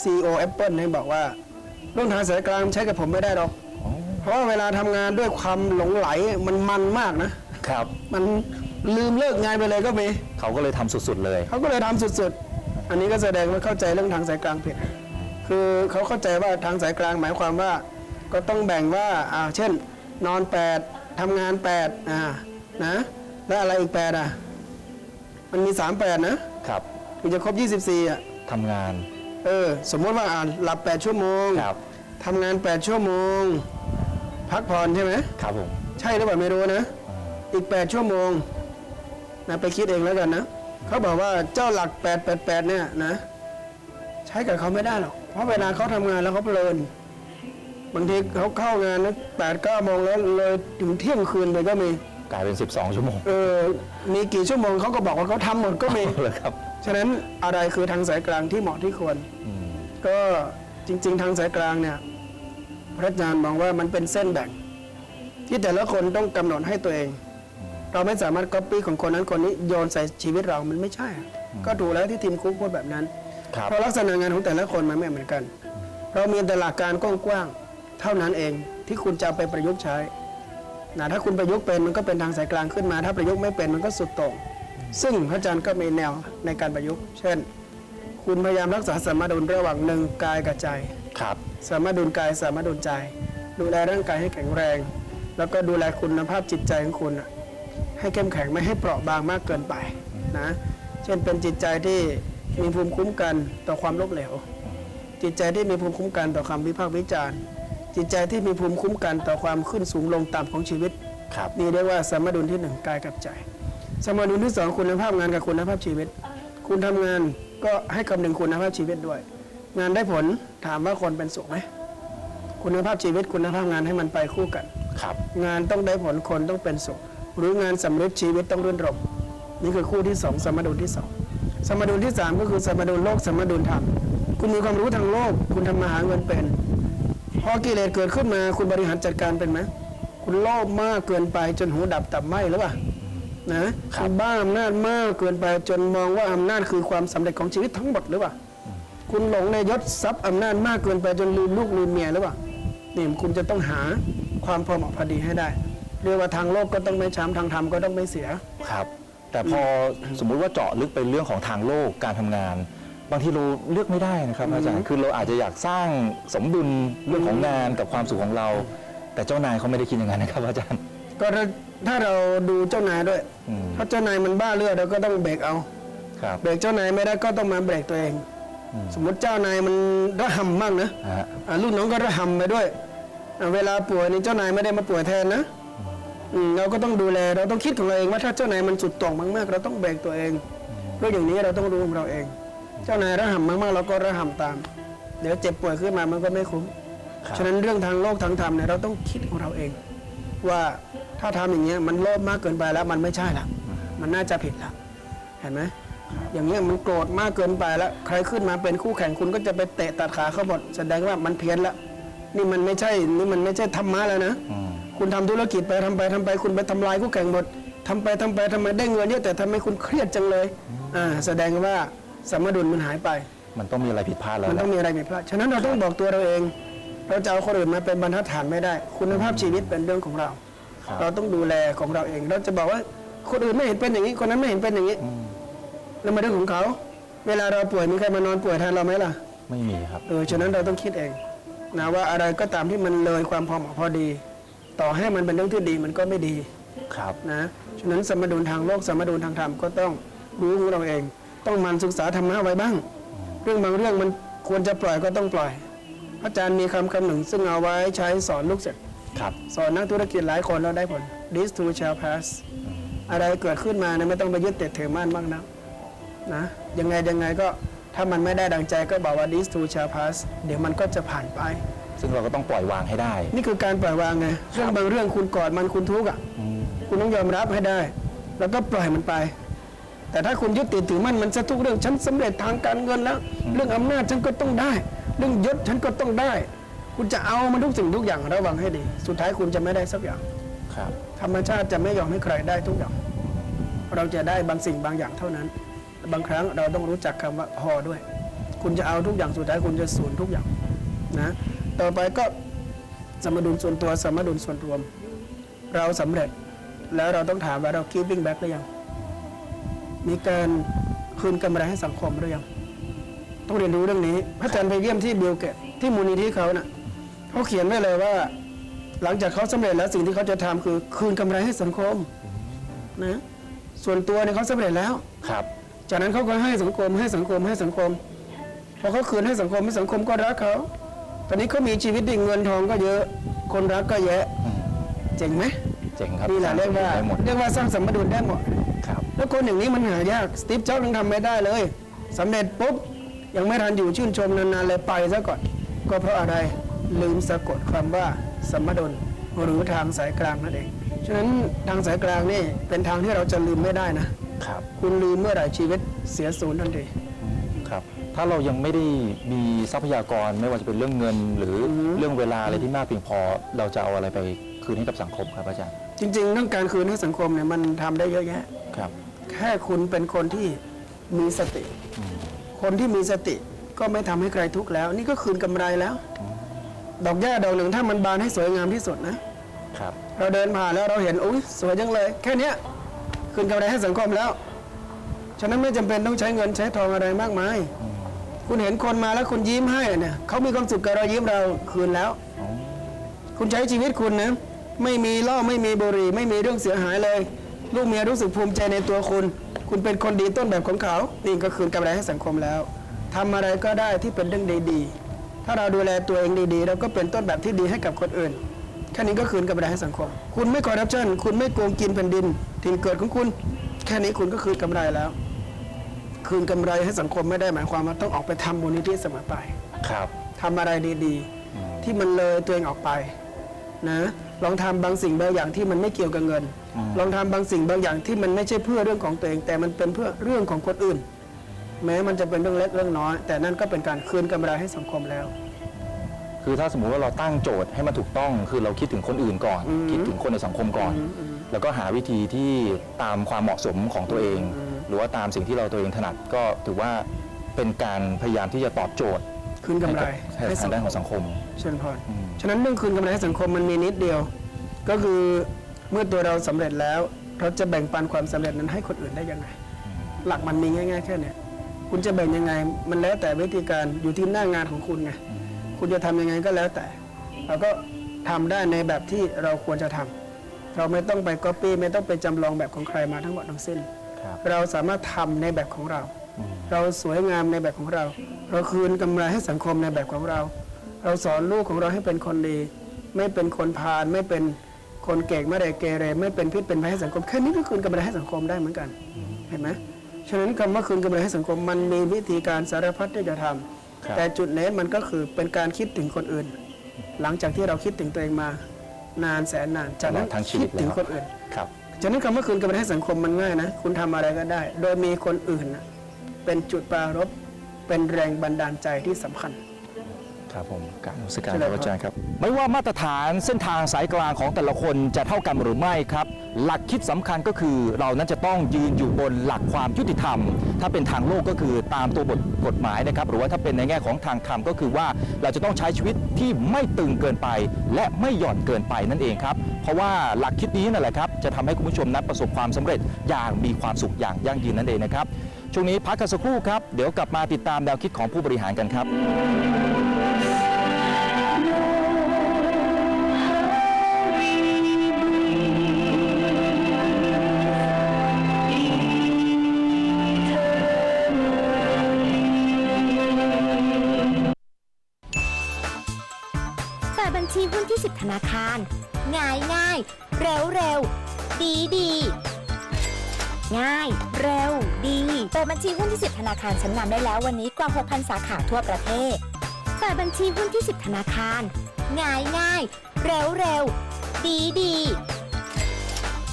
CEO Apple เนี่ยบอกว่าเรื่องทางสายกลางใช้กับผมไม่ได้หรอกอ๋อเพราะว่าเวลาทำงานด้วยความหลงไหลมันมันมากนะ ครับ มันลืมเลิกงานไปเลยก็มีเขาก็เลยทำสุดๆเลย เขาก็เลยทำสุดๆ อันนี้ก็แสดงว่าเข้าใจเรื่องทางสายกลางผิด คือเขาเข้าใจว่าทางสายกลางหมายความว่า ก็ต้องแบ่งว่าอ่าเช่น นอน 8ทำงาน8อ่านะแล้วอะไรอีก8อะมันมี 3 8 นะครับถึงจะครบ 24อะทำงาน เออ สมมติว่าอ่านหลับ 8 ชั่วโมงครับทำงาน 8 ชั่วโมง พักผ่อนใช่ไหม ครับผมใช่หรือเปล่าไม่รู้นะ อีก 8 ชั่วโมงนะไปคิดเองแล้วกันนะ เขาบอกว่าเจ้าหลัก 8 8 8 เนี่ยนะ ใช้กับเขาไม่ได้หรอก เพราะเวลาเขาทำงานแล้วเขาเพลิน บางทีเขาเข้างานนะแปดเก้าโมงแล้วเลยถึงเที่ยงคืนไปก็มี กลายเป็น 12 ชั่วโมงเออ มีกี่ชั่วโมงเขาก็บอกว่าเขาทำหมดก็มี เลยครับ ฉะนั้นอะไรคือทางสายกลางที่เหมาะที่ควรอืมก็จริง ๆ ทางสายกลางเนี่ยพระอาจารย์มองว่ามันเป็นเส้นแบ่ง ที่แต่ละคนต้องกำหนดให้ตัวเอง เราไม่สามารถก๊อปปี้ของคนนั้นคนนี้โยนใส่ชีวิตเรามันไม่ใช่อะก็ถูกแล้วที่ทีมคุกพูดแบบนั้นครับเพราะลักษณะงานของแต่ละคนมันไม่เหมือนกัน เรามีแต่หลักการกว้างๆเท่านั้นเองที่คุณจะเอาไปประยุกต์ใช้นะถ้าคุณประยุกต์เป็นมันก็เป็นทางสายกลางขึ้นมา ถ้าประยุกต์ไม่เป็นมันก็สุดโต่ง ซึ่งพระอาจารย์ก็มีแนวในการประยุกต์ เช่น คุณพยายามรักษาสมดุลระหว่างหนึ่งกายกับใจ ครับสมดุลกายสมดุลใจ ดูแลร่างกายให้แข็งแรง แล้วก็ดูแลคุณภาพจิตใจของคุณน่ะให้เข้มแข็งไม่ให้เปราะบางมากเกินไปนะเช่นเป็นจิตใจที่มีภูมิคุ้มกันต่อความล้มเหลว จิตใจที่มีภูมิคุ้มกันต่อคำวิพากษ์วิจารณ์ จิตใจที่มีภูมิคุ้มกันต่อความขึ้นสูงลงต่ำของชีวิตครับ นี่เรียกว่าสมดุลที่หนึ่งกายกับใจ สมดุลที่สองคุณภาพงานกับคุณภาพชีวิต คุณทำงานก็ให้คำนึงคุณภาพชีวิตด้วย งานได้ผลถามว่าคนเป็นสุขไหมคุณภาพชีวิตคุณภาพงานให้มันไปคู่กัน ครับ งานต้องได้ผลคนต้องเป็นสุข หรืองานสำเร็จชีวิตต้องรื่นรมนี่คือคู่ที่สองสมดุลที่สองสมดุลที่สามก็คือสมดุลโลกสมดุลธรรมคุณมีความรู้ทางโลก คุณทำมาหาเงินเป็นพอกิเลสเกิดขึ้นมา คุณบริหารจัดการเป็นไหมคุณโลภมากเกินไปจนหูดับตับไหมหรือเปล่า นะคุณบ้าอำนาจมากเกินไปจนมองว่าอำนาจคือความสำเร็จของชีวิตทั้งหมดหรือเปล่าคุณหลงในยศทรัพย์อำนาจมากเกินไปจนลืมลูกลืมเมียหรือเปล่านี่คุณจะต้องหาความพอเหมาะพอดีให้ได้ เรียกว่าทางโลกก็ต้องไม่ช้ำทางธรรมก็ต้องไม่เสีย ครับ แต่พอสมมุติว่าเจาะลึกไปเรื่องของทางโลกการทำงาน บางทีเราเลือกไม่ได้นะครับ อาจารย์คือเราอาจจะอยากสร้างสมดุลเรื่องของงานกับความสุขของเรา แต่เจ้านายเขาไม่ได้คิดอย่างนั้นนะครับอาจารย์ ก็ถ้าถ้าเราดูเจ้านายด้วย อืม ถ้าเจ้านายมันบ้าเลือดเราก็ต้องเบรกเอาครับ เบรกเจ้านายไม่ได้ก็ต้องมาเบรกตัวเอง อืม สมมติเจ้านายมันระหำมากนะฮะอ่าลูกน้องก็ระหำไปด้วยอ่าเวลาป่วยนี่เจ้านายไม่ได้มาป่วยแทนนะอืมเราก็ต้องดูแลเราต้องคิดของเราเองว่าถ้าเจ้านายมันสุดโต่งมากๆ เราต้องเบรกตัวเองเรื่องอย่างนี้เราต้องรู้ของเราเอง เจ้านายระหำมากๆเราก็ระหำตาม เดี๋ยวเจ็บป่วยขึ้นมามันก็ไม่คุ้ม ครับฉะนั้นเรื่องทางโลกทางธรรมเนี่ยเราต้องคิดของเราเอง ว่า ถ้าทำอย่างเงี้ยมันโลภมากเกินไปแล้วมันไม่ใช่ละมันน่าจะผิดละเห็นไหมอย่างเงี้ยมันโกรธมากเกินไปแล้ว ใครขึ้นมาเป็นคู่แข่งคุณก็จะไปเตะตัดขาเขาหมดแสดงว่ามันเพี้ยนละนี่มันไม่ใช่นี่มันไม่ใช่ธรรมะแล้วนะอืมคุณทำธุรกิจไปทำไปทำไป คุณไปทำลายคู่แข่งหมดทำไปทำไปทำไมได้เงินเยอะแต่ทำไมคุณเครียดจังเลยอ่าแสดงว่าสมดุลมันหายไป มันต้องมีอะไรผิดพลาดแล้วมันแหต้ละองมีอะไรผิดพลาดฉะนั้นเราต้องบอกตัวเราเอง เราจะเอาคนอื่นมาเป็นบรรทัดฐานไม่ได้ คุณภาพชีวิตเป็นเรื่องของเราครับ เราต้องดูแลของเราเอง เราจะบอกว่าคนอื่นไม่เห็นเป็นอย่างนี้ คนนั้นไม่เห็นเป็นอย่างนี้อืมแล้วมาเรื่องของเขา เวลาเราป่วยมีใครมานอนป่วยแทนเราไหมล่ะ ไม่มีครับเออฉะนั้นเราต้องคิดเองนะว่าอะไรก็ตามที่มันเลยความพอเหมาะพอดี ต่อให้มันเป็นเรื่องที่ดีมันก็ไม่ดีครับนะฉะนั้นสมดุลทางโลกสมดุลทางธรรมก็ต้องรู้ของเราเอง ต้องหมันศึกษาธรรมะไว้บ้าง เรื่องบางเรื่องมันควรจะปล่อยก็ต้องปล่อย อาจารย์มีคำคำหนึ่งซึ่งเอาไว้ใช้สอนลูกศิษย์ ครับ สอนนักธุรกิจหลายคนแล้วได้ผล this too shall pass อะไรเกิดขึ้นมาเนี่ยไม่ต้องไปยึดติดถือมั่นมากนะนะ ยังไงยังไงก็ถ้ามันไม่ได้ดังใจก็บอกว่า this too shall pass เดี๋ยวมันก็จะผ่านไป ซึ่งเราก็ต้องปล่อยวางให้ได้ นี่คือการปล่อยวางไงเรื่องบางเรื่องคุณกอดมันคุณทุกข์อะอืมคุณต้องยอมรับให้ได้ แล้วก็ปล่อยมันไป แต่ถ้าคุณยึดติดถือมั่นมันจะทุกเรื่องฉันสำเร็จทางการเงินแล้ว เรื่องอำนาจฉันก็ต้องได้ เรื่องยศฉันก็ต้องได้ คุณจะเอามันทุกสิ่งทุกอย่างระวังให้ดี สุดท้ายคุณจะไม่ได้สักอย่าง ครับ ธรรมชาติจะไม่ยอมให้ใครได้ทุกอย่าง เราจะได้บางสิ่งบางอย่างเท่านั้น บางครั้งเราต้องรู้จักคำว่าพอด้วยคคุณจะเอาทุกอย่างสุดท้ายคุณจะสูญทุกอย่างนะ ต่อไปก็สมดุลส่วนตัวสมดุลส่วนรวม เราสำเร็จแล้วเราต้องถามว่าเรา giving back หรือยัง มีการคืนกำไรให้สังคมหรือยัง ต้องเรียนรู้เรื่องนี้ พระอาจารย์ไปเยี่ยมที่บิลเกตที่มูลนิธิเขาน่ะ เขาเขียนไว้เลยว่า หลังจากเขาสำเร็จแล้วสิ่งที่เขาจะทำคือคืนกำไรให้สังคมนะส่วนตัวเนี่ยเขาสำเร็จแล้วครับ จากนั้นเขาก็ให้สังคมให้สังคมให้สังคมพอเขาคืนให้สังคมให้สังคมก็รักเขาตอนนี้เขามีชีวิตดีเงินทองก็เยอะ คนรักก็เยอะอืมเจ๋งไหมเจ๋งครับนี่แหละเรียกว่าได้หมดเรียกว่าสร้างสมดุลได้หมดครับแล้วคนอย่างนี้มันหายากสตีฟจ็อบส์ยังทำไม่ได้เลยสำเร็จปุ๊บยังไม่ทันอยู่ชื่นชมนานๆเลยไปซะก่อน ก็เพราะอะไร ลืมสะกดคำว่าสมดุลหรือทางสายกลางนั่นเอง ฉะนั้นทางสายกลางนี่เป็นทางที่เราจะลืมไม่ได้นะครับ คุณลืมเมื่อไหร่ชีวิตเสียศูนย์ทันทีครับ ถ้าเรายังไม่ได้มีทรัพยากรไม่ว่าจะเป็นเรื่องเงิน หรืออมเรื่องเวลาอะไรที่มากเพียงพอ เราจะเอาอะไรไปคืนให้กับสังคมครับอาจารย์ จริงๆเรื่องการคืนให้สังคมเนี่ยมันทำได้เยอะแยะครับ แค่คุณเป็นคนที่มีสติ คนที่มีสติก็ไม่ทำให้ใครทุกข์แล้ว นี่ก็คืนกำไรแล้ว ดอกหญ้าดอกหนึ่งถ้ามันบานให้สวยงามที่สุดนะ ครับ เราเดินผ่านแล้วเราเห็นอุ้ยสวยจังเลย แค่เนี้ยคืนกำไรให้สังคมแล้ว ฉะนั้นไม่จำเป็นต้องใช้เงินใช้ทองอะไรมากมาย คุณเห็นคนมาแล้วคุณยิ้มให้เนี่ยเขามีความสุขกับเรายิ้มเราคืนแล้วอ๋อคุณใช้ชีวิตคุณนะไม่มีเหล้าไม่มีบุหรี่ ไม่มีเรื่องเสียหายเลย ลูกเมียรู้สึกภูมิใจในตัวคุณ คุณเป็นคนดีต้นแบบของเขา นี่ก็คืนกำไรให้สังคมแล้วทำอะไรก็ได้ที่เป็นเรื่องดีๆ ถ้าเราดูแลตัวเองดีๆ เราก็เป็นต้นแบบที่ดีให้กับคนอื่น แค่นี้ก็คืนกำไรให้สังคม คุณไม่คอร์รัปชันคุณไม่โกงกินแผ่นดินถิ่นเกิดของคุณ แค่นี้คุณก็คืนกำไรแล้ว คืนกำไรให้สังคมไม่ได้หมายความว่าต้องออกไปทำมูลนิธิเสมอไป ครับทำอะไรดีๆ ที่มันเลยตัวเองออกไปนะลองทำบางสิ่งบางอย่างที่มันไม่เกี่ยวกับเงินอืมลองทำบางสิ่งบางอย่างที่มันไม่ใช่เพื่อเรื่องของตัวเอง แต่มันเป็นเพื่อเรื่องของคนอื่น แม้มันจะเป็นเรื่องเล็กเรื่องน้อย แต่นั่นก็เป็นการคืนกำไรให้สังคมแล้ว คือถ้าสมมุติว่าเราตั้งโจทย์ให้มันถูกต้อง คือเราคิดถึงคนอื่นก่อน อืมคิดถึงคนในสังคมก่อน อืมอืมแล้วก็หาวิธีที่ตามความเหมาะสมของตัวเอง อืม หรือว่าตามสิ่งที่เราตัวเองถนัดก็ถือว่าเป็นการพยายามที่จะตอบโจทย์คืนกำไรให้ให้กับสัทางงด้านคขอมงสังคม เชิญพรอืม ฉะนั้นเรื่องคืนกำไรให้สังคมมันมีนิดเดียว ก็คือเมื่อตัวเราสำเร็จแล้ว เราจะแบ่งปันความสำเร็จนั้นให้คนอื่นได้ยังไง หลักมันมีง่าย ๆ แค่เนี้ย คุณจะแบ่งยังไง มันแล้วแต่วิธีการอยู่ที่หน้างานของคุณไงคุณจะทำยังไงก็แล้วแต่ เราก็ทำได้ในแบบที่เราควรจะทำเราไม่ต้องไปก๊อปปี้ไม่ต้องไปจำลองแบบของใครมาทั้งหมดทั้งสิ้นครับเราสามารถทำในแบบของเราอืมเราสวยงามในแบบของเรา เราคืนกำไรให้สังคมในแบบของเรา เราสอนลูกของเราให้เป็นคนดี ไม่เป็นคนพาลไม่เป็นคนเก่งไม่ได้เกเรไม่เป็นพิษเป็นภัยให้สังคมแค่นี้ก็คืนกำไรให้สังคมได้เหมือนกันเห็นไหม ฉะนั้นคำว่าคืนกำไรให้สังคมมันมีวิธีการสารพัดที่จะทำครับแต่จุดเน้นมันก็คือเป็นการคิดถึงคนอื่น หลังจากที่เราคิดถึงตัวเองมา นานแสนนานจากนั้นตลอดทั้งชีคิวิดตถึงแล้วคนอื่นครับฉะนั้นคำว่าคืนกำไรให้สังคมมันง่ายนะ คุณทำอะไรก็ได้ โดยมีคนอื่นนะเป็นจุดปรารบเป็นแรงบันดาลใจที่สำคัญ ครับผมกรารนมัสการเจคริรับญพรอาจารย์ครับ ไม่ว่ามาตรฐานเส้นทางสายกลางของแต่ละคนจะเท่ากันหรือไม่ครับ หลักคิดสำคัญก็คือเรานั้นจะต้องยืนอยู่บนหลักความยุติธรรม ถ้าเป็นทางโลกก็คือตามตัวบทกฎหมายนะครับ หรือว่าถ้าเป็นในแง่ของทางธรรมก็คือว่าเราจะต้องใช้ชีวิตที่ไม่ตึงเกินไป และไม่หย่อนเกินไปนั่นเองครับ เพราะว่าหลักคิดนี้นั่นแหละครับจะทำให้คุณผู้ชมนั้นประสบความสำเร็จอย่างมีความสุขอย่างยั่งยืนนั่นเองนะครับช่วงนี้พักกันสักครู่ครับ เดี๋ยวกลับมาติดตามแนวคิดของผู้บริหารกันครับ นาคาร ง่ายง่ายเร็วเร็วดีดีง่าย เร็ว ดีเปิดบัญชีหุ้นที่ 10 ธนาคารชั้นนำได้แล้ววันนี้กว่า 6,000 สาขาทั่วประเทศเปิดบัญชีหุ้นที่ 10 ธนาคาร ง่ายง่ายเร็วเร็วดีดี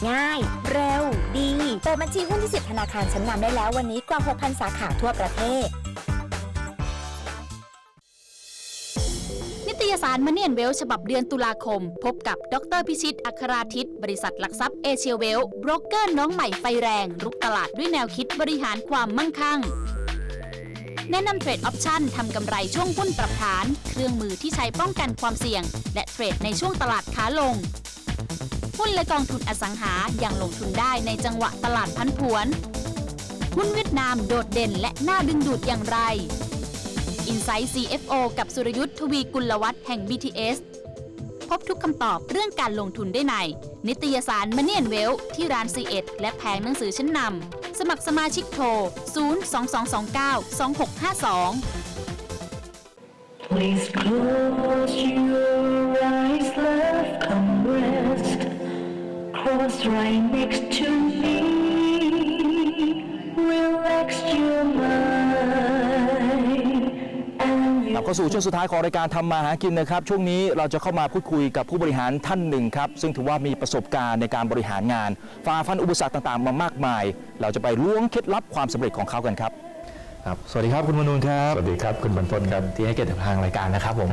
ง่าย เร็ว ดีเปิดบัญชีหุ้นที่ 10 ธนาคารชั้นนำได้แล้ววันนี้กว่า 6,000 สาขาทั่วประเทศ ยสารมเนียนเวลฉบับเดือนตุลาคม พบกับดรพิชิต อัคราทิต บริษัทหลักทรัพย์เอเชียเวลบรกเกอร์น้องใหม่ไฟแรง รุกตลาดด้วยแนวคิดบริหารความมั่งคั่ง แนะนำเทรดออปชันทำกำไรช่วงหุ้นปรับฐาน เครื่องมือที่ใช้ป้องกันความเสี่ยง และเทรดในช่วงตลาดขาลง หุ้นและกองทุนอสังหาอยังลงทุนได้ในจังหวะตลาดพันผวน หุ้นเวียดนามโดดเด่นและน่าดึงดูดอย่างไร Insight CFO กับสุรยุทธ์ทวีกุลวัฒน์แห่ง BTS พบทุกคำตอบเรื่องการลงทุนได้ใน นิตยสาร Money and Wealth ที่ร้าน C ีเอและแผงหนังสือชั้นนำสมัครสมาชิกโทร 02229 2652 Please close your eyes, love, come rest. Close right next to me. ลับเข้าสู่ช่วงสุดท้ายของรายการทำมาหากินนะครับ ช่วงนี้เราจะเข้ามาพูดคุยกับผู้บริหารท่านหนึ่งครับ ซึ่งถือว่ามีประสบการณ์ในการบริหารงานฝ่าฟันอุปสรรคต่างๆ มามากมาย เราจะไปล้วงเคล็ดลับความสำเร็จของเขากันครับครับ สวัสดีครับคุณมนูนครับ สวัสดีครับคุณบรรพตครับที่ให้เกียรติทางรายการนะครับผม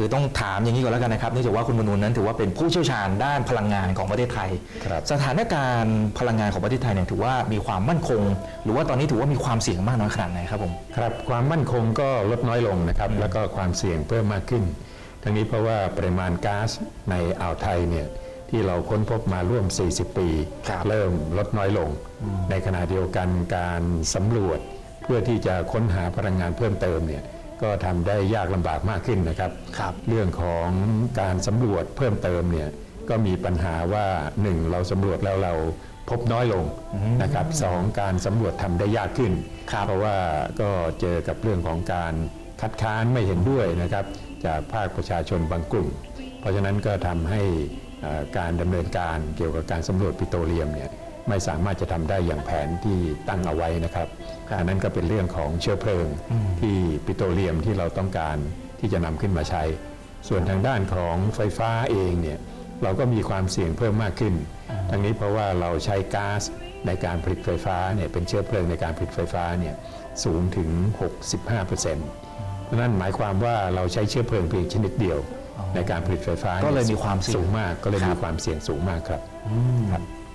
คือต้องถามอย่างนี้ก่อนแล้วกันนะครับเนื่องจากว่าคุณมนูนนั้นถือว่าเป็นผู้เชี่ยวชาญด้านพลังงานของประเทศไทย ครับสถานการณ์พลังงานของประเทศไทยเนี่ยถือว่ามีความมั่นคง หรือว่าตอนนี้ถือว่ามีความเสี่ยงมากน้อยขนาดไหนครับผม ครับความมั่นคงก็ลดน้อยลงนะครับแล้วก็ความเสี่ยงเพิ่มมากขึ้น ทั้งนี้เพราะว่าปริมาณก๊าซในอ่าวไทยเนี่ยที่เราค้นพบมาร่วม 40 ปี ครับเริ่มลดน้อยลง ในขณะเดียวกันการสำรวจ เพื่อที่จะค้นหาพลังงานเพิ่มเติมเนี่ย ก็ทำได้ยากลำบากมากขึ้นนะครับครับเรื่องของการสำรวจเพิ่มเติมเนี่ยก็มีปัญหาว่าหนึ่งเราสำรวจแล้วเราพบน้อยลงนะครับสองการสำรวจทำได้ยากขึ้นครับเพราะว่าก็เจอกับเรื่องของการคัดค้านไม่เห็นด้วยนะครับ จากภาคประชาชนบางกลุ่ม เพราะฉะนั้นก็ทำให้เอ่อการดำเนินการเกี่ยวกับการสำรวจปิโตรเลียมเนี่ย ไม่สามารถจะทำได้อย่างแผนที่ตั้งเอาไว้นะครับอันนั้นก็เป็นเรื่องของเชื้อเพลิงที่ปิโตรเลียมที่เราต้องการที่จะนำขึ้นมาใช้ ส่วนทางด้านของไฟฟ้าเองเนี่ยเราก็มีความเสี่ยงเพิ่มมากขึ้น ทั้งนี้เพราะว่าเราใช้ก๊าซในการผลิตไฟฟ้าเนี่ยเป็นเชื้อเพลิงในการผลิตไฟฟ้าเนี่ยสูงถึง 65%นั่นหมายความว่าเราใช้เชื้อเพลิงเพียงชนิดเดียวในการผลิตไฟฟ้าก็เลยมีความเสี่ยงสูงมากก็เลยครัมีบความเสี่ยงสูงมากครับ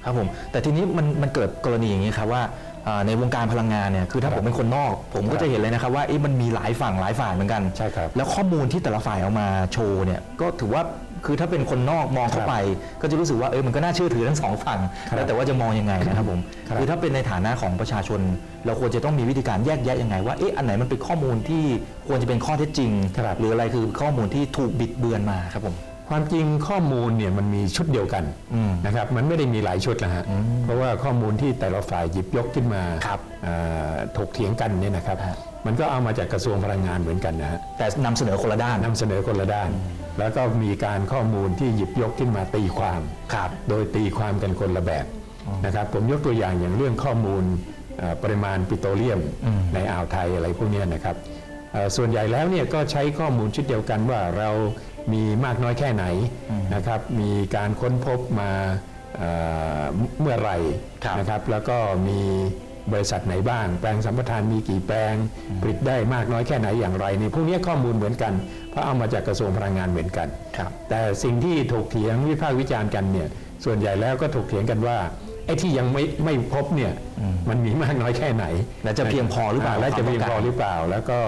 ครับครับผมแต่ทีนี้มันมันเกิดกรณีอย่างนี้ครับว่าอ่าในวงการพลังงานเนี่ยคือถ้าครับผมเป็นคนนอก ผมก็ครับจะเห็นเลยนะครับว่าเอ๊ะมันมีหลายฝั่งหลายฝ่ายเหมือนกัน ใช่ครับ แล้วข้อมูลที่แต่ละฝ่ายเอามาโชว์เนี่ยก็ถือว่าคือถ้าเป็นคนนอกมองเข้าครับไป ก็จะรู้สึกว่าเออมันก็น่าเชื่อถือทั้งสองฝั่งครับแล้วแต่ว่าจะมองยังไงนะครับผมครับอถ้าเป็นในฐานะของประชาชน เราควรจะต้องมีวิธีการแยกแยะยังไงว่าเอ๊ะอันไหนมันเป็นข้อมูลที่ควรจะเป็นข้อเท็จจริง ครับ หรืออะไรคือข้อมูลที่ถูกบิดเบือนมาครับผม ความจริงข้อมูลเนี่ยมันมีชุดเดียวกันอืมนะครับมันไม่ได้มีหลายชุดนะฮะเพราะว่าข้อมูลที่แต่ละฝ่ายหยิบยกขึ้นมาครับเอ่อถกเถียงกันเนี่ยนะครับฮะมันก็เอามาจากกระทรวงพลังงานเหมือนกันนะฮะแต่นำเสนอคนละด้านนำเสนอคนละด้าน แล้วก็มีการข้อมูลที่หยิบยกขึ้นมาตีความครับโดยตีความกันคนละแบบนะครับผมยกตัวอย่างอย่างเรื่องข้อมูลเอ่อปริมาณปิโตรเลียมในอ่าวไทยอะไรพวกเนี้ยนะครับเอ่อส่วนใหญ่แล้วเนี่ยก็ใช้ข้อมูลชุดเดียวกันว่าเรา มีมากน้อยแค่ไหนนะครับ มีการค้นพบมาเอ่อเมื่อไหร่ครับนะครับ แล้วก็มีบริษัทไหนบ้าง แปลงสัมปทานมีกี่แปลงผลิตได้มากน้อยแค่ไหนอย่างไรในพวกเนี้ยข้อมูลเหมือนกัน เพราะเอามาจากกระทรวงพลังงานเหมือนกันครับแต่สิ่งที่ถกเถียงวิพากษ์วิจารณ์กันเนี่ยส่วนใหญ่แล้วก็ถกเถียงกันว่าไอ้ที่ยังไม่ไม่พบเนี่ยมันมีมากน้อยแค่ไหน และจะเพียงพอหรือเปล่าและจะเพียงพอความต้องการหรือเปล่า แล้วก็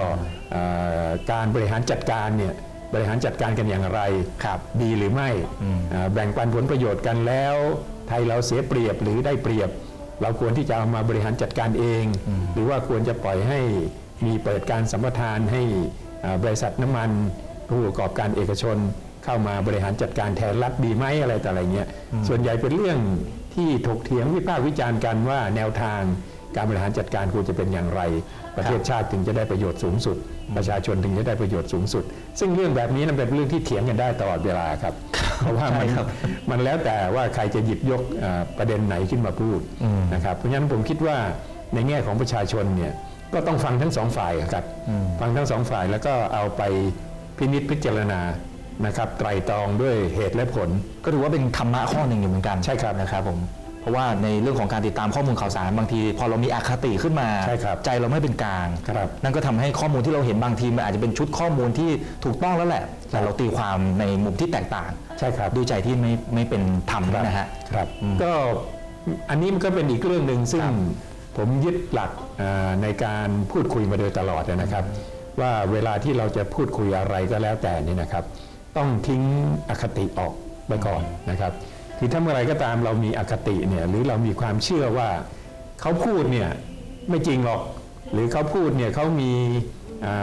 เอ่อการบริหารจัดการเนี่ย บริหารจัดการกันอย่างไรครับดีหรือไม่เอ่อแบ่งปันผลประโยชน์กันแล้ว ไทยเราเสียเปรียบหรือได้เปรียบ เราควรที่จะเอามาบริหารจัดการเอง หรือว่าควรจะปล่อยให้มีเปิดการสัมปทานให้เอ่อบริษัทน้ำมันผู้ประกอบการเอกชน เข้ามาบริหารจัดการแทนรัฐดีไหมอะไรต่ออะไรเงี้ยส่วนใหญ่เป็นเรื่องที่ถกเถียงวิพากษ์วิจารณ์กันว่าแนวทางการบริหารจัดการควรจะเป็นอย่างไร ประเทศชาติถึงจะได้ประโยชน์สูงสุด ประชาชนถึงจะได้ประโยชน์สูงสุด ซึ่งเรื่องแบบนี้นั้นเป็นเรื่องที่เถียงกันได้ตลอดเวลาครับ เพราะว่ามันใช่ครับมันแล้วแต่ว่าใครจะหยิบยกเอ่อประเด็นไหนขึ้นมาพูดนะครับเพราะฉะนั้นผมคิดว่าในแง่ของประชาชนเนี่ยก็ต้องฟังทั้งสองฝ่ายครับฟังทั้งสองฝ่ายแล้วก็เอาไปพินิจพิจารณานะครับไตรตรองด้วยเหตุและผล ก็ถือว่าเป็นธรรมะข้อหนึ่งอยู่เหมือนกันใช่ครับนะครับผม เพราะว่าในเรื่องของการติดตามข้อมูลข่าวสารบางที พอเรามีอคติขึ้นมา ใช่ครับใจเราไม่เป็นกลาง ครับนั่นก็ทำให้ข้อมูลที่เราเห็นบางทีมันอาจจะเป็นชุดข้อมูลที่ถูกต้องแล้วแหละ แต่เราตีความในมุมที่แตกต่างใช่ครับ ด้วยใจที่ไม่ไม่เป็นธรรมนะฮะ ครับก็อันนี้มันก็เป็นอีกเรื่องหนึ่งซึ่งครับผมยึดหลักเอ่อในการพูดคุยมาโดยตลอดนะครับ ว่าเวลาที่เราจะพูดคุยอะไรก็แล้วแต่นี่นะครับ ต้องทิ้งอคติออกไปก่อนนะครับ คือถ้าเมื่อไหรก็ตามเรามีอคติเนี่ยหรือเรามีความเชื่อว่าเขาพูดเนี่ยไม่จริงหรอก หรือเขาพูดเนี่ยเขามีอ่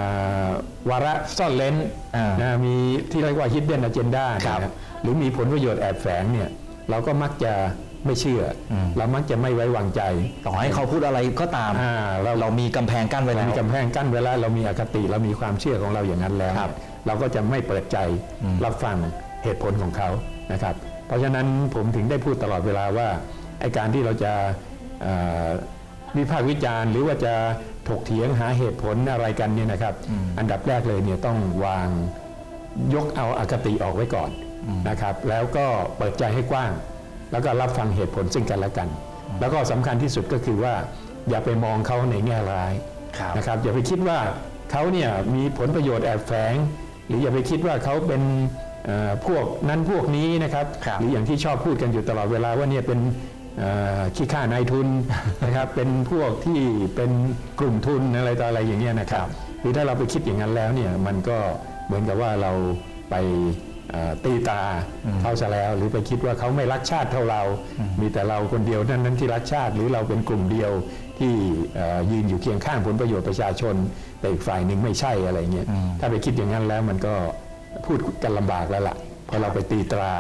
าวาระซ่อนเล้นอ่านนะมีที่เรียกว่า hidden agenda ครับนะหรือมีผลประโยชน์แอบแฝงเนี่ยเราก็มักจะไม่เชื่ออมเรามักจะไม่ไว้วางใจ ต่อให้เขาพูดอะไรก็ตามอ่าเราเรามีกำแพงกั้นไว้เราแล้วมีกำแพงกั้นเวลาเรามีอคติเรามีความเชื่อของเราอย่างนั้นแล้วครับเนี่ยเราก็จะไม่เปิดใจอืมรับฟังเหตุผลของเขานะครับเพ ราะฉะนั้นผมถึงได้พูดตลอดเวลาว่าไอการที่เราจะเอ่อวิพากษ์วิจารณ์ หรือว่าจะถกเถียงหาเหตุผลอะไรกันเนี่ยนะครับ อันดับแรกเลยเนี่ยต้องวางยกเอาอคติออกไว้ก่อนนะครับ แล้วก็เปิดใจให้กว้าง แล้วก็รับฟังเหตุผลซึ่งกันและกัน แล้วก็สำคัญที่สุดก็คือว่าอย่าไปมองเขาในแง่ร้ายครับนะครับ อย่าไปคิดว่าเขาเนี่ยมีผลประโยชน์แอบแฝง หรืออย่าไปคิดว่าเขาเป็นเอ่อ พวกนั้นพวกนี้นะครับครับหรืออย่างที่ชอบพูดกันอยู่ตลอดเวลาว่าเนี่ยเป็นเอ่อขี้ข้านายทุนนะครับ เป็นพวกที่เป็นกลุ่มทุนอะไรต่ออะไรอย่างเงี้ยนะครับ หรือถ้าเราไปคิดอย่างนั้นแล้วเนี่ยมันก็เหมือนกับว่าเราไปเอ่อตีตาเขาซะแล้ว หรือไปคิดว่าเขาไม่รักชาติเท่าเรา มีแต่เราคนเดียวนั้นนั้นที่รักชาติหรือเราเป็นกลุ่มเดียวที่เอ่อยืนอยู่เคียงข้างผลประโยชน์ประชาชน แต่อีกฝ่ายหนึ่งไม่ใช่อะไรเงี้ยถ้าไปคิดอย่างนั้นแล้วมันก็ พูดกันลำบากแล้วล่ะเพราะเราไปตีตรา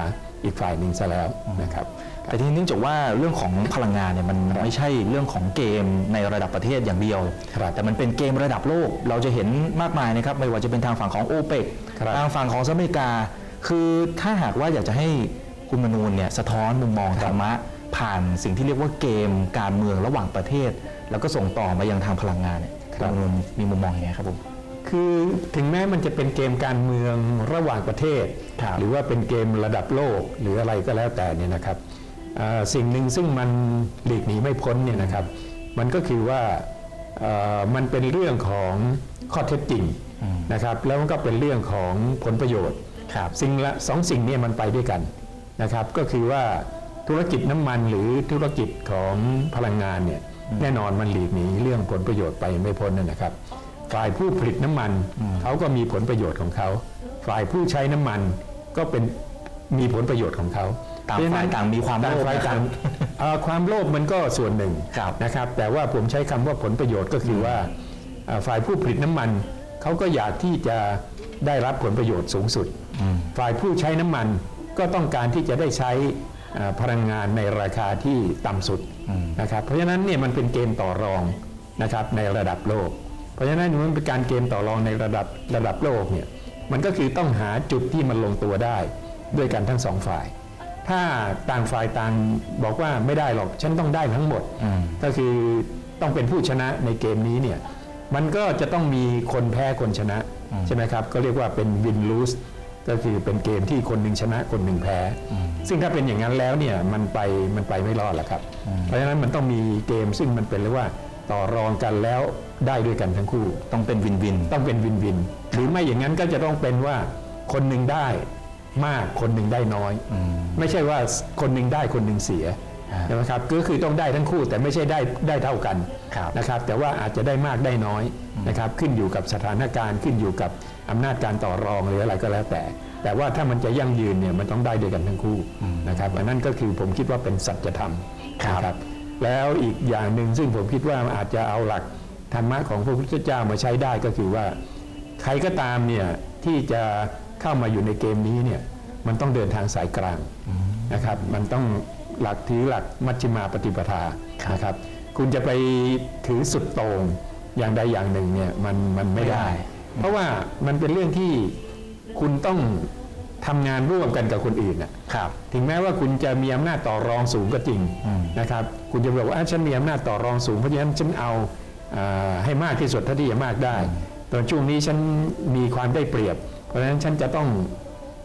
อีกฝ่ายหนึ่งซะแล้วนะครับ แต่ทีนี้เนื่องจากว่าเรื่องของพลังงานเนี่ยมันไม่ใช่เรื่องของเกมในระดับประเทศอย่างเดียวครับแต่มันเป็นเกมระดับโลก เราจะเห็นมากมายนะครับไม่ว่าจะเป็นทางฝั่งของโอเปกครับทางฝั่งของสหรัฐอเมริกา คือถ้าหากว่าอยากจะให้คุณมนูนเนี่ยสะท้อนมุมมองธรรมะผ่านสิ่งที่เรียกว่าเกมการเมืองระหว่างประเทศ แล้วก็ส่งต่อมายังทางพลังงานเนี่ยครับณมนูนมีมุมมองยังไงครับผม คือถึงแม้มันจะเป็นเกมการเมืองระหว่างประเทศครับหรือว่าเป็นเกมระดับโลกหรืออะไรก็แล้วแต่เนี่ยนะครับอ่าสิ่งหนึ่งซึ่งมันหลีกหนีไม่พ้นเนี่ยนะครับ มันก็คือว่าเอ่อมันเป็นเรื่องของข้อเท็จจริงนะครับ แล้วมันก็เป็นเรื่องของผลประโยชน์ครับสิ่งละสองสิ่งเนี้มันไปด้วยกันนะครับ ก็คือว่าธุรกิจน้ำมันหรือธุรกิจของพลังงานเนี่ยแน่นอนมันหลีกหนีเรื่องผลประโยชน์ไปไม่พ้นนั่นนะครับ ฝ่ายผู้ผลิตน้ำมันเขาก็มีผลประโยชน์ของเขา ฝ่ายผู้ใช้น้ำมันก็เป็นมีผลประโยชน์ของเขาต่างฝ่ายต่างมีความต่างโลภฝ่ายนะครับต่างเอ่อความโลภมันก็ส่วนหนึ่งครับนะครับ แต่ว่าผมใช้คำว่าผลประโยชน์ก็คือว่าเอ่อฝ่ายผู้ผลิตน้ำมันเขาก็อยากที่จะได้รับผลประโยชน์สูงสุด ฝ่ายผู้ใช้น้ำมันก็ต้องการที่จะได้ใช้เอ่อพลังงานในราคาที่ต่ำสุดนะครับ เพราะฉะนั้นเนี่ยมันเป็นเกมต่อรองนะครับในระดับโลก เพราะฉะนั้นมันเป็นการเกมต่อรองในระดับระดับโลกเนี่ยมันก็คือต้องหาจุดที่มันลงตัวได้ด้วยกันทั้งสองฝ่าย ถ้าต่างฝ่ายต่างบอกว่าไม่ได้หรอกฉันต้องได้ทั้งหมดก็คือต้องเป็นผู้ชนะในเกมนี้เนี่ยมันก็จะต้องมีคนแพ้คนชนะใช่ไหมครับ ก็เรียกว่าเป็น win lose ก็คือเป็นเกมที่คนหนึ่งชนะคนหนึ่งแพ้ ซึ่งถ้าเป็นอย่างนั้นแล้วเนี่ยมันไปมันไปไม่รอดหรอกครับ เพราะฉะนั้นมันต้องมีเกมซึ่งมันเป็นเรียกว่า ต่อรองกันแล้วได้ด้วยกันทั้งคู่ ต้องเป็นวินวิน ต้องเป็นวินวิน หรือไม่อย่างนั้นก็จะต้องเป็นว่าคนหนึ่งได้มากคนหนึ่งได้น้อย ไม่ใช่ว่าคนหนึ่งได้คนหนึ่งเสียอ่าใช่ไหมครับก็คือต้องได้ทั้งคู่แต่ไม่ใช่ได้ได้เท่ากันครับนะครับ แต่ว่าอาจจะได้มากได้น้อยนะครับ ขึ้นอยู่กับสถานการณ์ขึ้นอยู่กับอำนาจการต่อรองหรืออะไรก็แล้วแต่ แต่ว่าถ้ามันจะยั่งยืนเนี่ยมันต้องได้ด้วยกันทั้งคู่นะครับอันนั้นก็คือผมคิดว่าเป็นสัจธรรมครับนะครับ แล้วอีกอย่างหนึ่งซึ่งผมคิดว่าอาจจะเอาหลักธรรมะของพระพุทธเจ้ามาใช้ได้ก็คือว่า ใครก็ตามเนี่ยที่จะเข้ามาอยู่ในเกมนี้เนี่ยมันต้องเดินทางสายกลางนะครับ มันต้องหลักถือหลักมัชฌิมาปฏิปทานะครับ คุณจะไปถือสุดโต่งอย่างใดอย่างหนึ่งเนี่ยมันมันไม่ได้ เพราะว่ามันเป็นเรื่องที่คุณต้อง ทำงานร่วมกันกับคนอื่นน่ะครับถึงแม้ว่าคุณจะมีอำนาจต่อรองสูงก็จริงอืมนะครับคุณจะบอกว่าอะฉันมีอำนาจต่อรองสูงเพราะฉะนั้นฉันเอาอ่าให้มากที่สุดเท่าที่จะมากได้ ตอนช่วงนี้ฉันมีความได้เปรียบ เพราะฉะนั้นฉันจะต้อง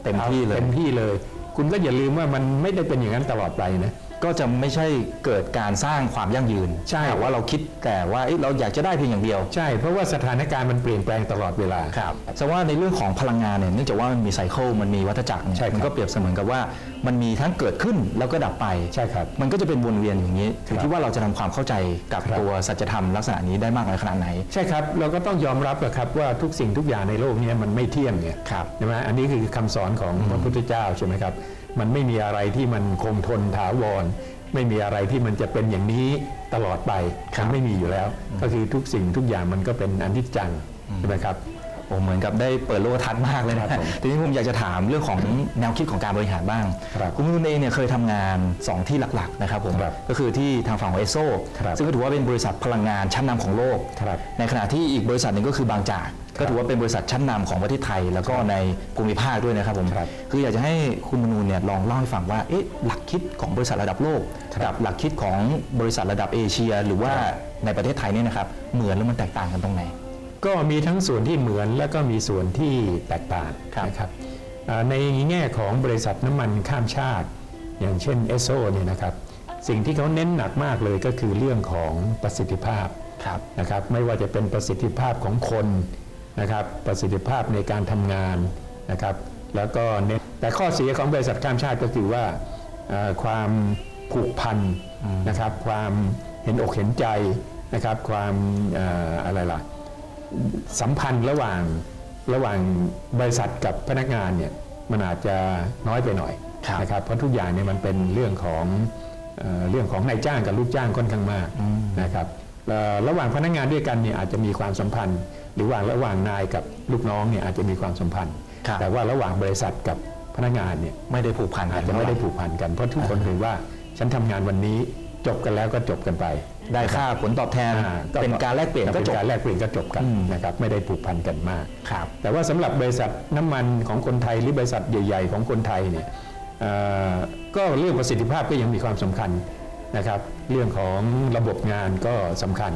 เต็มที่เลยเต็มที่เลย คุณก็อย่าลืมว่ามันไม่ได้เป็นอย่างนั้นตลอดไปนะ ก็จะไม่ใช่เกิดการสร้างความยั่งยืนใช่ถ้าหากว่าเราคิดแต่ว่าเอ๊ะเราอยากจะได้เพียงอย่างเดียว ใช่ เพราะว่าสถานการณ์มันเปลี่ยนแปลงตลอดเวลา ครับแต่ว่าในเรื่องของพลังงานเนี่ยเนื่องจากว่ามันมีไซเคิลมันมีวัฏจักรเนี่ยใช่ครับ มันก็เปรียบเสมือนกับว่ามันมีทั้งเกิดขึ้นแล้วก็ดับไป ใช่ครับ มันก็จะเป็นวนเวียนอย่างนี้ถึงครับที่ว่าเราจะทำความเข้าใจกับครับ ตัวสัจธรรมลักษณะนี้ได้มากน้อยขนาดไหน ใช่ครับ เราก็ต้องยอมรับอะครับว่าทุกสิ่งทุกอย่างในโลกเนี้มันไม่เที่ยงเนี่ยครับ ใช่ไหมอันนี้คือคำสอนของพระพุทธเจ้าใช่ไหมครับ มันไม่มีอะไรที่มันคงทนถาวร ไม่มีอะไรที่มันจะเป็นอย่างนี้ตลอดไปครับมันไม่มีอยู่แล้ว ก็คือทุกสิ่งทุกอย่างมันก็เป็นอนิจจังใช่ไหมครับโอ้เหมือนกับได้เปิดโลกทัศน์มากเลยนะครับผมทีนี้ผมอยากจะถามเรื่องของแนวคิดของการบริหารบ้างครับคุณนุ่นเองเนี่ยเคยทำงาน 2 ที่หลักๆนะครับผมครับก็คือที่ทางฝั่งของเอโซครับซึ่งก็ถือว่าเป็นบริษัทพลังงานชั้นนำของโลกครับในขณะที่อีกบริษัทหนึ่งก็คือบางจาก ก็ถือว่าเป็นบริษัทชั้นนำของประเทศไทย แล้วก็ในภูมิภาคด้วยนะครับผมครับคืออยากจะให้คุณมนูนเนี่ยลองเล่าให้ฟังว่าเอ๊ะหลักคิดของบริษัทระดับโลกครับกับหลักคิดของบริษัทระดับเอเชีย หรือว่าในประเทศไทยเนี่ยนะครับเหมือนหรือมันแตกต่างกันตรงไหนก็มีทั้งส่วนที่เหมือนและก็มีส่วนที่แตกต่างครับนะครับอ่าในแง่ของบริษัทน้ำมันข้ามชาติ อย่างเช่นเอสโซเนี่ยนะครับสิ่งที่เขาเน้นหนักมากเลยก็คือเรื่องของประสิทธิภาพครับนะครับไม่ว่าจะเป็นประสิทธิภาพของคน นะครับประสิทธิภาพในการทำงานนะครับแล้วก็เน้นแต่ข้อเสียของบริษัทข้ามชาติก็คือว่าเอ่อความผูกพันนะครับความเห็นอกเห็นใจนะครับความเอ่ออะไรล่ะสัมพันธ์ระหว่างระหว่างบริษัทกับพนักงานเนี่ยมันอาจจะน้อยไปหน่อยครับนะครับเพราะทุกอย่างเนี่ยมันเป็นเรื่องของเอ่อเรื่องของนายจ้างกับลูกจ้างค่อนข้างมากนะครับเอ่อระหว่างพนักงานด้วยกันเนี่ยอาจจะมีความสัมพันธ์ หรือว่าระหว่างนายกับลูกน้องเนี่ยอาจจะมีความสัมพันธ์ ครับ แต่ว่าระหว่างบริษัทกับพนักงานเนี่ยไม่ได้ผูกพันกัอานจจะไม่ได้ผูกพันกันเพราะทุกคนถือว่าฉันทำงานวันนี้จบกันแล้วก็จบกันไปได้ค่าผลตอบแทน อ่าเป็นการแลกเปลี่ยนก็จบ เป็นการแลกเปลี่ยนก็จบกันอืม นะครับไม่ได้ผูกพันกันมาก ครับ แต่ว่าสำหรับบริษัทน้ำมันของคนไทยหรือบริษัทใหญ่ๆ ของคนไทยเนี่ยเอ่อก็เรื่องประสิทธิภาพก็ยังมีความสำคัญนะครับ เรื่องของระบบงานก็สำคัญ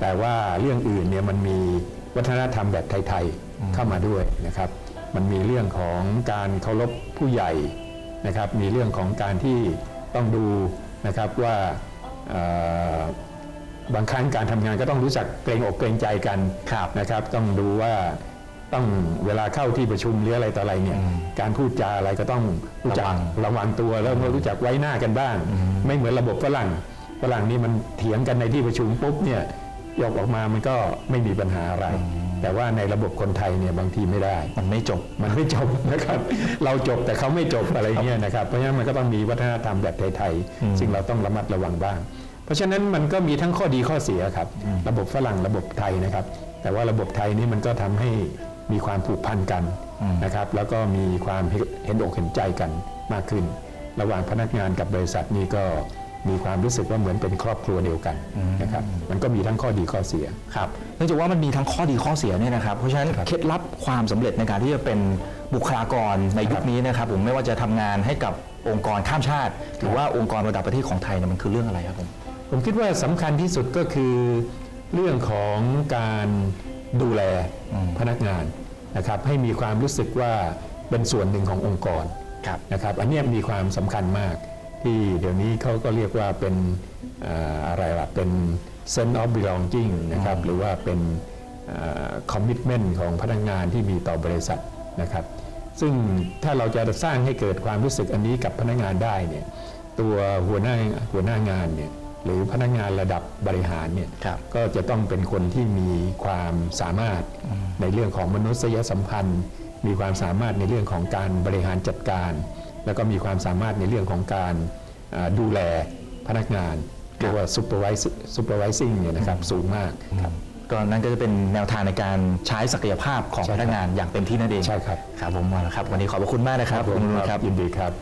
แต่ว่าเรื่องอื่นเนี่ยมันมี วัฒนธรรมแบบไทยๆเข้ามาด้วยนะครับ มันมีเรื่องของการเคารพผู้ใหญ่นะครับ มีเรื่องของการที่ต้องดูนะครับว่าเอ่อบางครั้งการทำงานก็ต้องรู้จักเกรงอกเกรงใจกันครับนะครับ ต้องดูว่าต้องเวลาเข้าที่ประชุมหรืออะไรต่ออะไรเนี่ยการพูดจาอะไรก็ต้องรู้จักระวังระวังตัวแล้วก็รู้จักไว้หน้ากันบ้าง ไม่เหมือนระบบฝรั่งฝรั่งนี่มันเถียงกันในที่ประชุมปุ๊บเนี่ย ยกออกมามันก็ไม่มีปัญหาอะไร แต่ว่าในระบบคนไทยเนี่ยบางทีไม่ได้ มันไม่จบมันไม่จบนะครับ เราจบแต่เขาไม่จบอะไรเงี้ยนะครับเพราะฉะนั้นมันก็ต้องมีวัฒนธรรมแบบไทยๆซึ่งเราต้องระมัดระวังบ้าง เพราะฉะนั้นมันก็มีทั้งข้อดีข้อเสียครับ ระบบฝรั่งระบบไทยนะครับ แต่ว่าระบบไทยนี่มันก็ทำให้มีความผูกพันกันนะครับ แล้วก็มีความเห็นอกเห็นใจกันมากขึ้น ระหว่างพนักงานกับบริษัทนี่ก็ มีความรู้สึกว่าเหมือนเป็นครอบครัวเดียวกันนะครับมันก็มีทั้งข้อดีข้อเสีย ครับเนื่องจากว่ามันมีทั้งข้อดีข้อเสียเนี่ยนะครับ เพราะฉะนั้นเคล็ดลับความสำเร็จในการที่จะเป็นบุคลากรในยุคนี้นะครับผมไม่ว่าจะทำงานให้กับองค์กรข้ามชาติ หรือว่าองค์กรระดับประเทศของไทยเนี่ยมันคือเรื่องอะไรครับผมผมคิดว่าสำคัญที่สุดก็คือเรื่องของการดูแลพนักงานนะครับให้มีความรู้สึกว่าเป็นส่วนหนึ่งขององค์กรครับนะครับอันเนี้ยมีความสำคัญมาก ที่เดี๋ยวนี้เขาก็เรียกว่าเป็นเอ่ออะไรล่ะเป็น sense of belonging นะครับหรือว่าเป็นเอ่อ commitment ของพนักงานที่มีต่อบริษัทนะครับ ซึ่งถ้าเราจะสร้างให้เกิดความรู้สึกอันนี้กับพนักงานได้เนี่ยตัวหัวหน้าหัวหน้างานเนี่ยหรือพนักงานระดับบริหารเนี่ยครับก็จะต้องเป็นคนที่มีความสามารถในเรื่องของมนุษยสัมพันธ์ มีความสามารถในเรื่องของการบริหารจัดการ แล้วก็มีความสามารถในเรื่องของการอ่าดูแลพนักงานเรียกว่า supervise- supervising เนี่ยนะครับสูงมากครับก็นั่นก็จะเป็นแนวทางในการใช้ศักยภาพของใช่พครับนักงานอย่างเต็มที่นั่นเองใช่ครับครับผมมาแล้วครับ วันนี้ขอบพระคุณมากนะครับคุณนุ่นครับยินดีครับ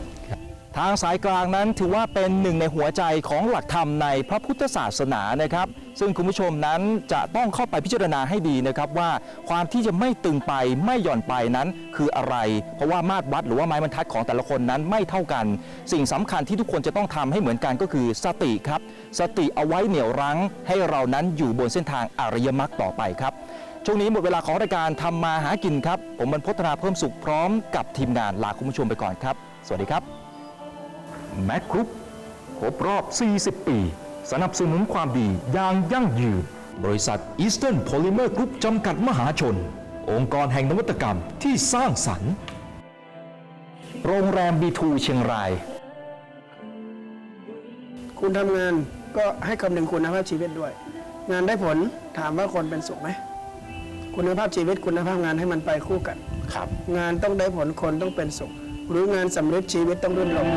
ทางสายกลางนั้นถือว่าเป็นหนึ่งในหัวใจของหลักธรรมในพระพุทธศาสนานะครับ ซึ่งคุณผู้ชมนั้นจะต้องเข้าไปพิจารณาให้ดีนะครับว่าความที่จะไม่ตึงไปไม่หย่อนไปนั้นคืออะไร เพราะว่ามาตรวัดหรือว่าไม้บรรทัดของแต่ละคนนั้นไม่เท่ากัน สิ่งสำคัญที่ทุกคนจะต้องทำให้เหมือนกันก็คือสติครับ สติเอาไว้เหนี่ยวรั้ง ให้เรานั้นอยู่บนเส้นทางอริยมรรคต่อไปครับช่วงนี้หมดเวลาของรายการทำมาหากินครับ ผมบรรพฒนาเพิ่มสุขพร้อมกับทีมงานลาคุณผู้ชมไปก่อนครับ สวัสดีครับ แม c กรุ๊ปครบรอบ 40 ปี สนับสนุนความดีอย่างยั่งยืน บริษัท Eastern Polymer Group จำกัดมหาชน องค์กรแห่งนวัตกรรมที่สร้างสรรค์ โรงแรม B2 เชียงราย คุณทำงานก็ให้คำนึงคุณภาพชีวิตด้วย งานได้ผลถามว่าคนเป็นสุขไหม คุณภาพชีวิตคุณภาพงานให้มันไปคู่กัน ครับ งานต้องได้ผลคนต้องเป็นสุข หรืองานสำเร็จชีวิตต้องรื่นรม